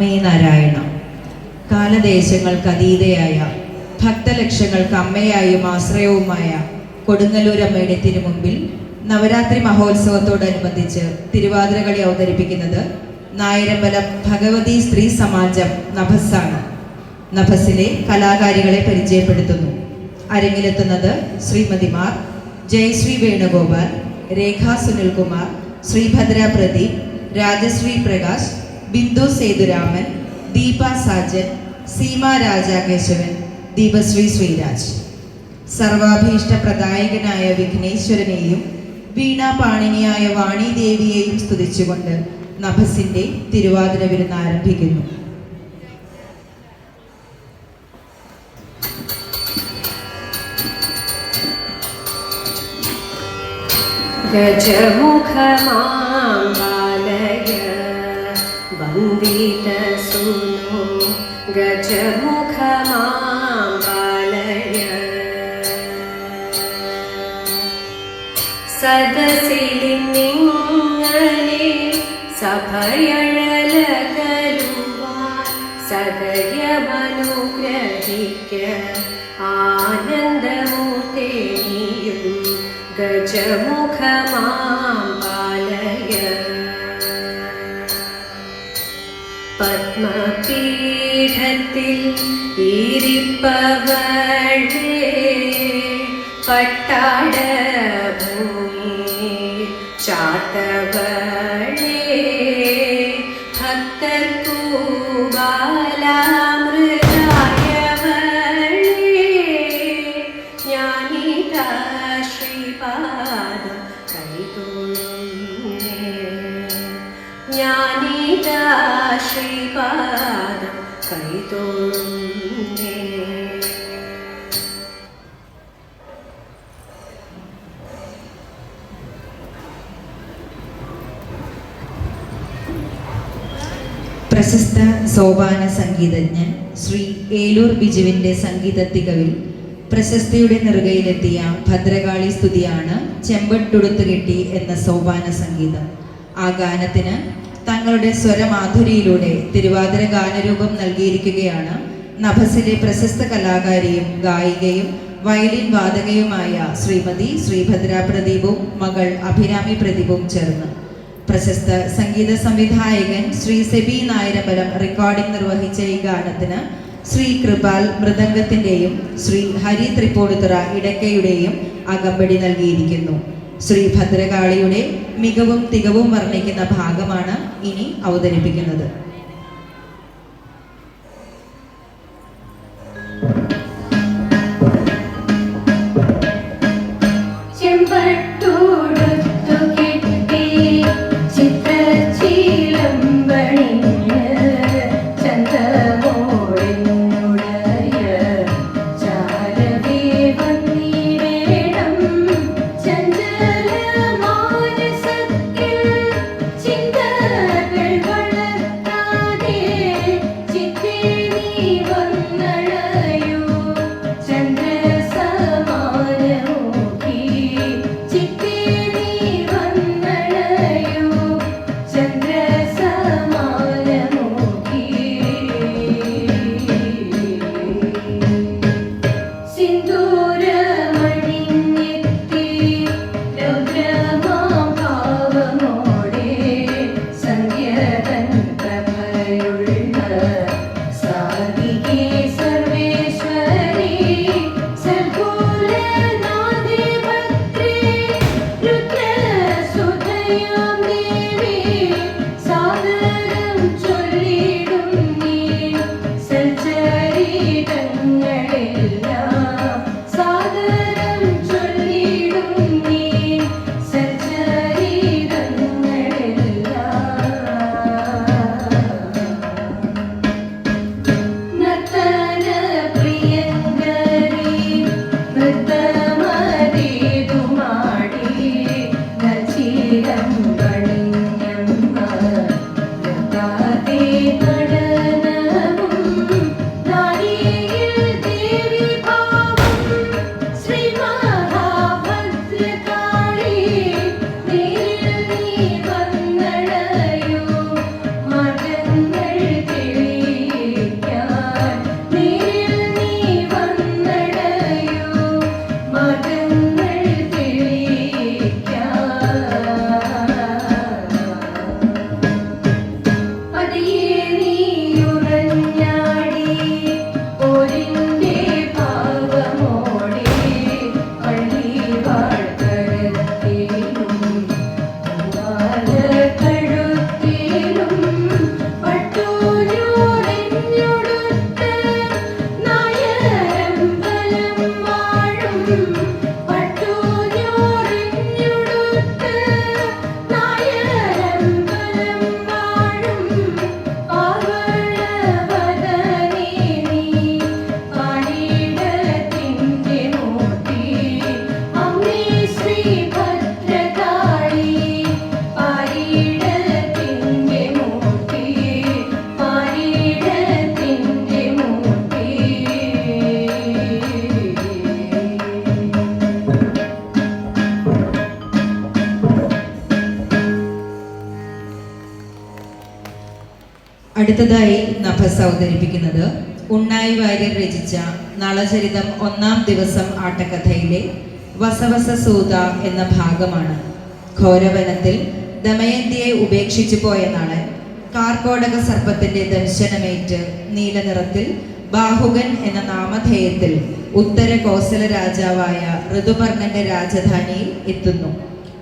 അമ്മേ നാരായണ. കാലദേശങ്ങൾക്ക് അതീതയായ ഭക്തലക്ഷങ്ങൾക്ക് അമ്മയായും ആശ്രയവുമായ കൊടുങ്ങല്ലൂരമ്മയുടെ തിരുമുമ്പിൽ നവരാത്രി മഹോത്സവത്തോടനുബന്ധിച്ച് തിരുവാതിരകളി അവതരിപ്പിക്കുന്നത് നായരമ്പലം ഭഗവതി സ്ത്രീ സമാജം നഭസ്സാണ്. നഭസിലെ കലാകാരികളെ പരിചയപ്പെടുത്തുന്നു. അരങ്ങിലെത്തുന്നത് ശ്രീമതിമാർ ജയശ്രീ വേണുഗോപാൽ രേഖാ സുനിൽകുമാർ ശ്രീഭദ്ര പ്രദീപ് രാജശ്രീ പ്രകാശ് ബിന്ദു സേതുരാമൻ ദീപ സാജൻ സീമ രാജാകേശവൻ ദീപശ്രീ ശ്രീരാജ്. സർവാഭീഷ്ടപ്രദായകനായ വിഘ്നേശ്വരനെയും വീണ പാണിനിയായ വാണിദേവിയെയും സ്തുതിച്ചുകൊണ്ട് നഭസിന്റെ തിരുവാതിര വിരുന്ന് ആരംഭിക്കുന്നു. ഗജമുഖമാ गजमुखमां बालय സദസിലിന്നിങ്ങനെ സഭയഴലകലുവാൻ സദയമനുഗ്രഹിക്ക ആനന്ദമൂർത്തേനിയും ഗജമുഖമാം பட்டத்தில் இருப்பவளே பட்டாட பூமி சாத்தவளே. പ്രശസ്ത സോപാന സംഗീതജ്ഞൻ ശ്രീ ഏലൂർ ബിജുവിന്റെ സംഗീതത്തികവിൽ പ്രശസ്തിയുടെ നെറുകയിലെത്തിയ ഭദ്രകാളി സ്തുതിയാണ് ചെമ്പട്ടുടുത്ത് കെട്ടി എന്ന സോപാന സംഗീതം. ആ ഗാനത്തിന് തങ്ങളുടെ സ്വരമാധുരിയിലൂടെ തിരുവാതിര ഗാനരൂപം നൽകിയിരിക്കുകയാണ് നഭസിലെ പ്രശസ്ത കലാകാരിയും ഗായികയും വയലിൻ വാദകയുമായ ശ്രീമതി ശ്രീഭദ്ര പ്രദീപും മകൾ അഭിരാമി പ്രദീപും ചേർന്ന്. പ്രശസ്ത സംഗീത സംവിധായകൻ ശ്രീ സെബി നായരമ്പലം റെക്കോർഡിംഗ് നിർവഹിച്ച ഈ ഗാനത്തിന് ശ്രീ കൃപാൽ മൃദംഗത്തിന്റെയും ശ്രീ ഹരി തൃപ്പൂണിത്തുറ ഇടക്കയുടെയും അകമ്പടി നൽകിയിരിക്കുന്നു. ശ്രീ ഭദ്രകാളിയുടെ മികവും തികവും വർണിക്കുന്ന ഭാഗമാണ് ഇനി അവതരിപ്പിക്കുന്നത്. അടുത്തതായി നഭസ് അവതരിപ്പിക്കുന്നത് ഉണ്ണായി വാര്യർ രചിച്ച നളചരിതം ഒന്നാം ദിവസം ആട്ടക്കഥയിലെ വസവസ സൂത എന്ന ഭാഗമാണ്. ഘോരവനത്തിൽ ദമയന്തിയെ ഉപേക്ഷിച്ചു പോയ നളൻ കാർക്കോടക സർപ്പത്തിന്റെ ദർശനമേറ്റ് നീലനിറത്തിൽ ബാഹുകൻ എന്ന നാമധേയത്തിൽ ഉത്തര കോസല രാജാവായ ഋതുപർണന്റെ രാജധാനിയിൽ എത്തുന്നു.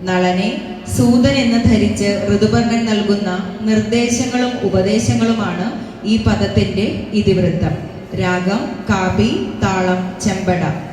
നളനെ സൂതൻ എന്ന് ധരിച്ച് ഋതുപർണൻ നൽകുന്ന നിർദ്ദേശങ്ങളും ഉപദേശങ്ങളുമാണ് ഈ പദത്തിന്റെ ഇതിവൃത്തം. രാഗം കാപി താളം ചെമ്പട.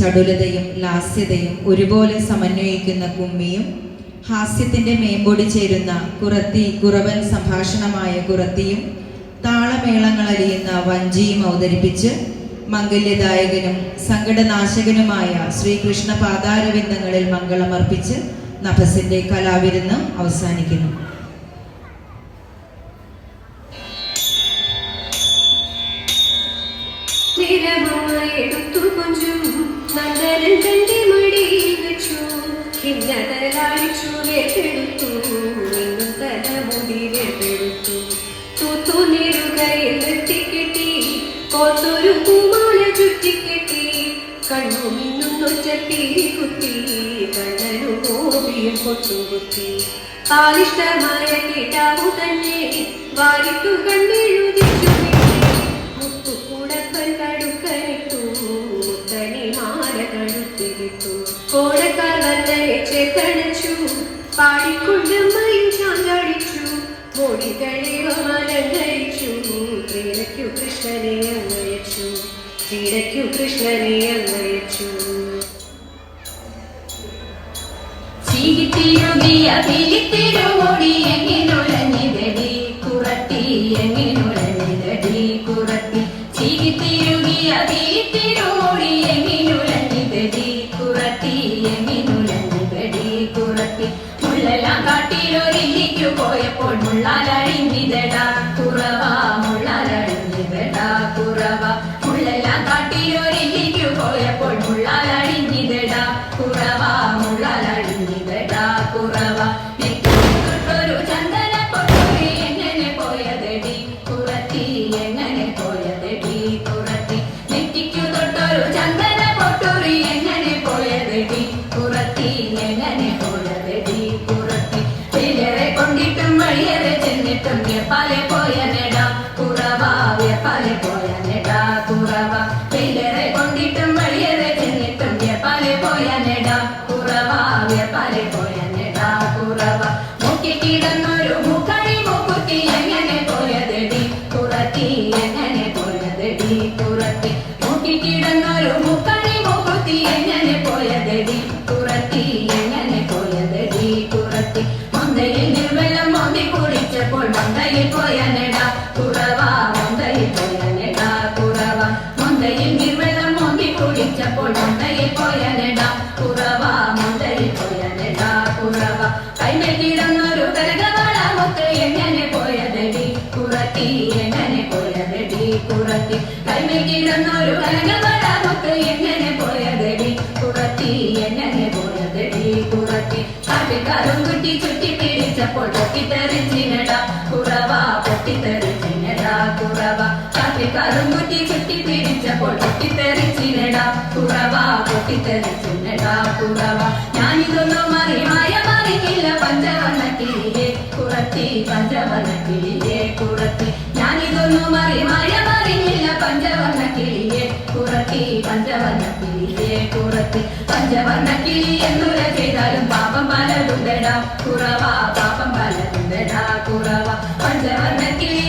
ചടുലതയും ലാസ്യതയും ഒരുപോലെ സമന്വയിക്കുന്ന കുമ്മിയും ഹാസ്യത്തിന്റെ മേമ്പൊടി ചേരുന്ന കുറത്തി കുറവൻ സംഭാഷണമായ കുറത്തിയും താളമേളങ്ങളലിയുന്ന വഞ്ചിയും അവതരിപ്പിച്ച് മംഗല്യദായകനും സങ്കടനാശകനുമായ ശ്രീകൃഷ്ണ പാതാരവിന്ദങ്ങളിൽ മംഗളമർപ്പിച്ച് നഭസിന്റെ കലാവിരുന്ന് അവസാനിക്കുന്നു. കോപിയും പൊട്ടുകുത്തി പാലിഷ്ടമായ കിടാവു തന്നെ വാരിട്ടു കണ്ണെഴുതിച്ചു മുത്തുകൂടപ്പൻ കടുക്കനിട്ടു മുത്തണി മാല കഴുത്തിലിട്ടു. കൃഷ്ണനെ അങ്ങയച്ചു ക്രീഡയ്ക്കു കൃഷ്ണനെ അന്വയിച്ചു മുള്ളാലഴിഞ്ഞിതടാ കുറവ. കുറവ വ്യപ്പാലെ കൈമേൽ കിടന്നൊരു മുത്ത് എങ്ങനെ പോയതടി? കുറത്തി എങ്ങനെ പോയതടി? കുറത്തി കാട്ടിക്കാരും കുട്ടി ചുറ്റി പിടിച്ചപ്പോൾ പൊട്ടിത്തെറിച്ചിനട. കുറവ പൊട്ടിത്തെറിച്ചിനട. കുറവ കാട്ടിക്കാരും കുട്ടി ചുറ്റി പിടിച്ചപ്പോൾ പൊട്ടിത്തെറിച്ചിനട. കുറവ പൊട്ടിത്തെറിച്ചിനട. കുറവ ഞാനിതൊന്നും അറിമായ മറിയില്ല പഞ്ചവർണ കിളിയെ കുറത്തി പഞ്ചവർണ കിളിയെ കുറത്തി ഞാനിതൊന്നും മറിമായ മറിഞ്ഞില്ല പഞ്ചവർണ കിളിയെ കുറത്തി പഞ്ചവർണ കിളിയെ കുറത്തി പഞ്ചവർണ കിളി എന്നുര ചെയ്താലും പാപം പലതുണ്ടടാ. കുറവ പാപം പലതുണ്ടടാ കുറവ. പഞ്ചവർണ കിളി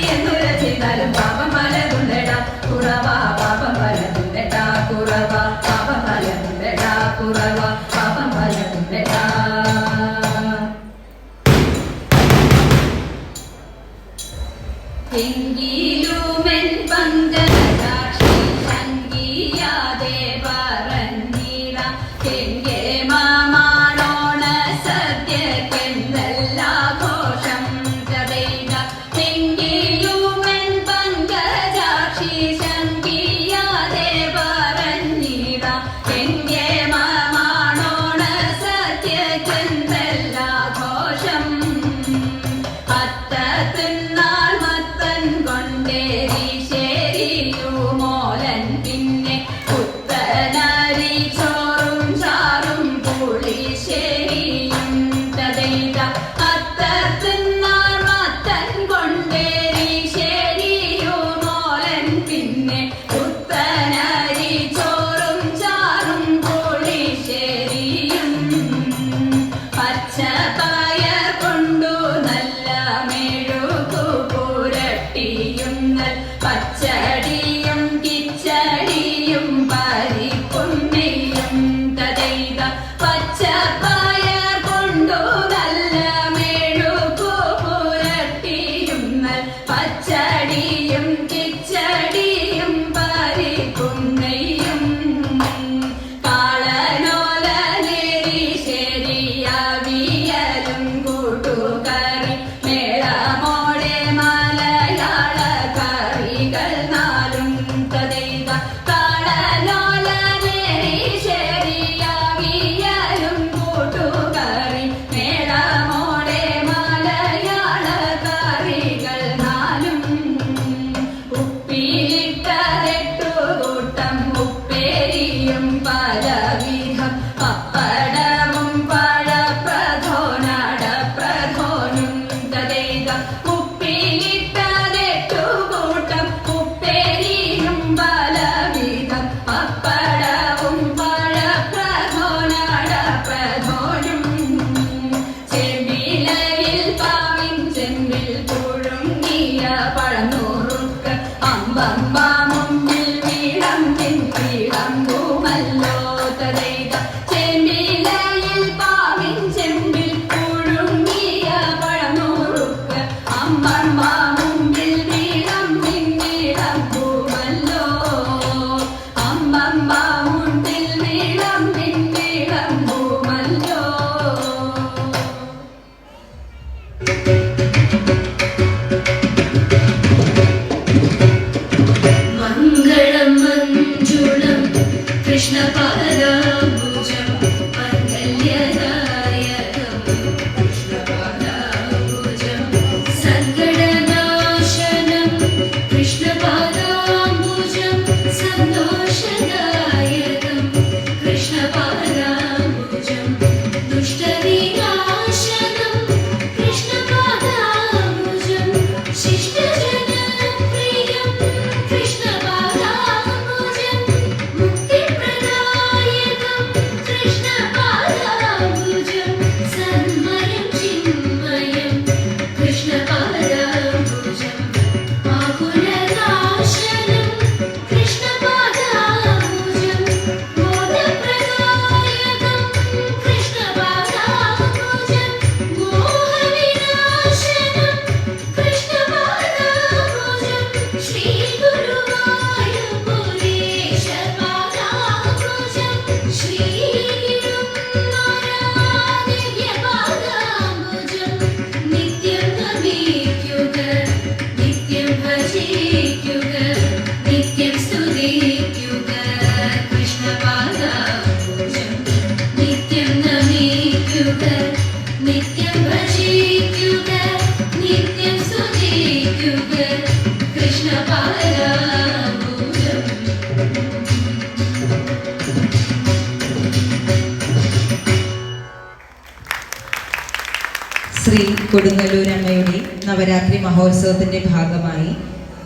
കൊടുങ്ങല്ലൂർ അമ്മയുടെ നവരാത്രി മഹോത്സവത്തിന്റെ ഭാഗമായി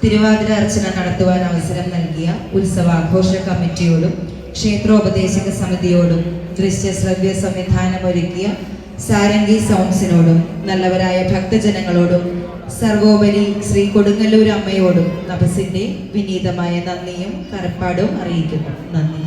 തിരുവാതിര അർച്ചന നടത്തുവാൻ അവസരം നൽകിയ ഉത്സവാഘോഷ കമ്മിറ്റിയോടും ക്ഷേത്രോപദേശക സമിതിയോടും ദൃശ്യശ്രവ്യ സംവിധാനമൊരുക്കിയ സാരംഗി സൗണ്ട്സിനോടും നല്ലവരായ ഭക്തജനങ്ങളോടും സർവോപരി ശ്രീ കൊടുങ്ങല്ലൂർ അമ്മയോടും നഭസിന്റെ വിനീതമായ നന്ദിയും കരപ്പാടും അറിയിക്കുന്നു. നന്ദി.